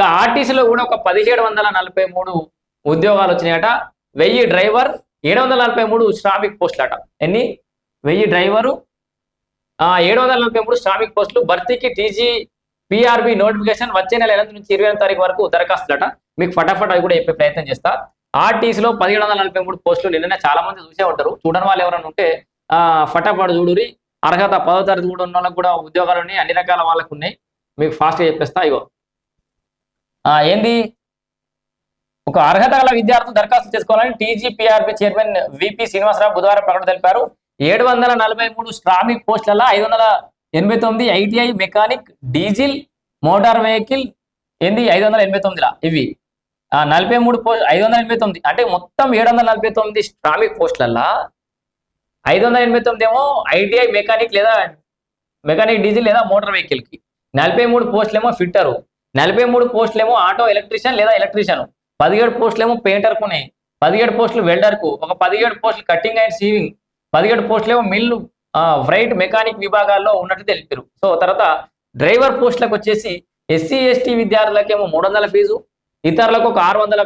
ఇక ఆర్టీసీలో కూడా ఒక పదిహేడు వందల నలభై మూడు ఉద్యోగాలు వచ్చినాయట. వెయ్యి డ్రైవర్ ఏడు వందల నలభై మూడు శ్రామిక్ పోస్టులట ఎన్ని? వెయ్యి డ్రైవరు ఏడు వందల నలభై మూడు శ్రామిక్ పోస్టులు భర్తీకి టీజీ పిఆర్బి నోటిఫికేషన్ వచ్చే నెల ఎనిమిది నుంచి ఇరవై తారీఖు వరకు దరఖాస్తులట. మీకు ఫటాఫట్ అవి కూడా చెప్పే ప్రయత్నం చేస్తా. ఆర్టీసీలో పదిహేడు వందల నలభై మూడు పోస్టులు నిన్ననే చాలా మంది చూసే ఉంటారు. చూడని వాళ్ళు ఎవరైనా ఉంటే ఆ ఫటాఫట్ చూడురి అర్హత పదో తరగతి కూడా ఉన్న వాళ్ళకి కూడా ఉద్యోగాలు ఉన్నాయి అన్ని రకాల వాళ్ళకు ఉన్నాయి. మీకు ఫాస్ట్గా చెప్పేస్తా. ఇగో ఏంది? ఒక అర్హత గల విద్యార్థులు దరఖాస్తు చేసుకోవాలని టీజీపీఆర్పీ చైర్మన్ విపి శ్రీనివాసరావు బుధవారం ప్రకటన తెలిపారు. ఏడు వందల నలభై మూడు శ్రామిక్ పోస్టులలో ఐదు వందల ఎనభై తొమ్మిది ITI mechanic diesel motor vehicle ఏంది? ఐదు వందల ఎనభై తొమ్మిదిలా? ఇవి. ఆ, నలభై మూడు పోస్ట్ ఐదు వందల ఎనభై తొమ్మిది. అంటే మొత్తం ఏడు వందల నలభై తొమ్మిది శ్రామిక్ పోస్టులల్లో ఐదు వందల ఎనభై తొమ్మిది ఏమో ఐటీఐ మెకానిక్ లేదా మెకానిక్ డీజిల్ లేదా మోటార్ వెహికల్కి నలభై మూడు పోస్టులేమో ఫిట్టరు. నలభై మూడు పోస్టులేమో ఆటో ఎలక్ట్రీషియన్ లేదా ఎలక్ట్రీషియన్. పదిహేడు పోస్టులేమో పెయింటర్ కునే పదిహేడు పోస్టులు వెల్డర్కు ఒక పదిహేడు పోస్టులు కటింగ్ అండ్ సీవింగ్. పదిహేడు పోస్టులేమో మిల్లు ఫ్రైట్ మెకానిక్ విభాగాల్లో ఉన్నట్టు తెలిపారు. సో తర్వాత డ్రైవర్ పోస్టులకు వచ్చేసి ఎస్సీ ఎస్టీ విద్యార్థులకేమో మూడు వందల ఫీజు ఇతరులకు ఒక ఆరు వందల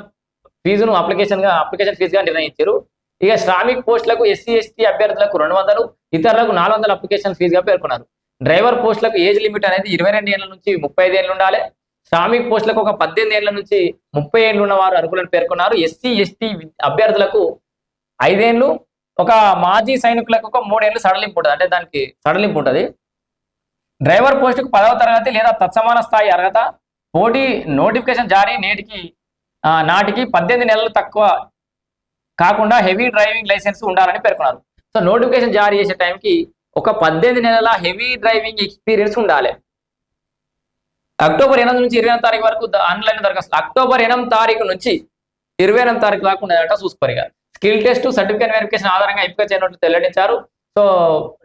ఫీజును అప్లికేషన్గా అప్లికేషన్ ఫీజుగా నిర్ణయించారు. ఇక శ్రామిక్ పోస్టులకు ఎస్సీ ఎస్టీ అభ్యర్థులకు రెండు వందలు ఇతరులకు నాలుగు వందల అప్లికేషన్ ఫీజుగా పేర్కొన్నారు. డ్రైవర్ పోస్టులకు ఏజ్ లిమిట్ అనేది ఇరవై రెండు ఏళ్ళ నుంచి ముప్పై ఐదు ఏళ్ళు ఉండాలి. శ్రామిక్ పోస్టులకు ఒక పద్దెనిమిది ఏళ్ళ నుంచి ముప్పై ఏళ్ళు ఉన్న వారు అర్హులను పేర్కొన్నారు. ఎస్సీ ఎస్టీ అభ్యర్థులకు ఐదేళ్ళు ఒక మాజీ సైనికులకు ఒక మూడేళ్ళు సడలింపు ఉంటుంది. అంటే దానికి సడలింపు ఉంటుంది. డ్రైవర్ పోస్టుకు పదవ తరగతి లేదా తత్సమాన స్థాయి అర్హత పోటీ నోటిఫికేషన్ జారీ నేటికి నాటికి పద్దెనిమిది నెలలు తక్కువ కాకుండా హెవీ డ్రైవింగ్ లైసెన్స్ ఉండాలని పేర్కొన్నారు. సో నోటిఫికేషన్ జారీ చేసే టైంకి ఒక పద్దెనిమిది నెలల హెవీ డ్రైవింగ్ ఎక్స్పీరియన్స్ ఉండాలి. అక్టోబర్ ఎనిమిది నుంచి ఇరవై ఎనిమిది తారీఖు వరకు ఆన్లైన్ దరఖాస్తు. అక్టోబర్ ఎనిమిది తారీఖు నుంచి ఇరవై ఎనిమిది తారీఖు దాకా ఉండేదట చూసుకోరిగా స్కిల్ టెస్ట్ సర్టిఫికేట్ వెరిఫికేషన్ ఆధారంగా ఎంపిక చేయనట్టు వెల్లడించారు. So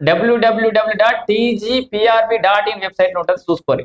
WWW dot TGPRB dot in website ఉంటుంది చూసుకోరి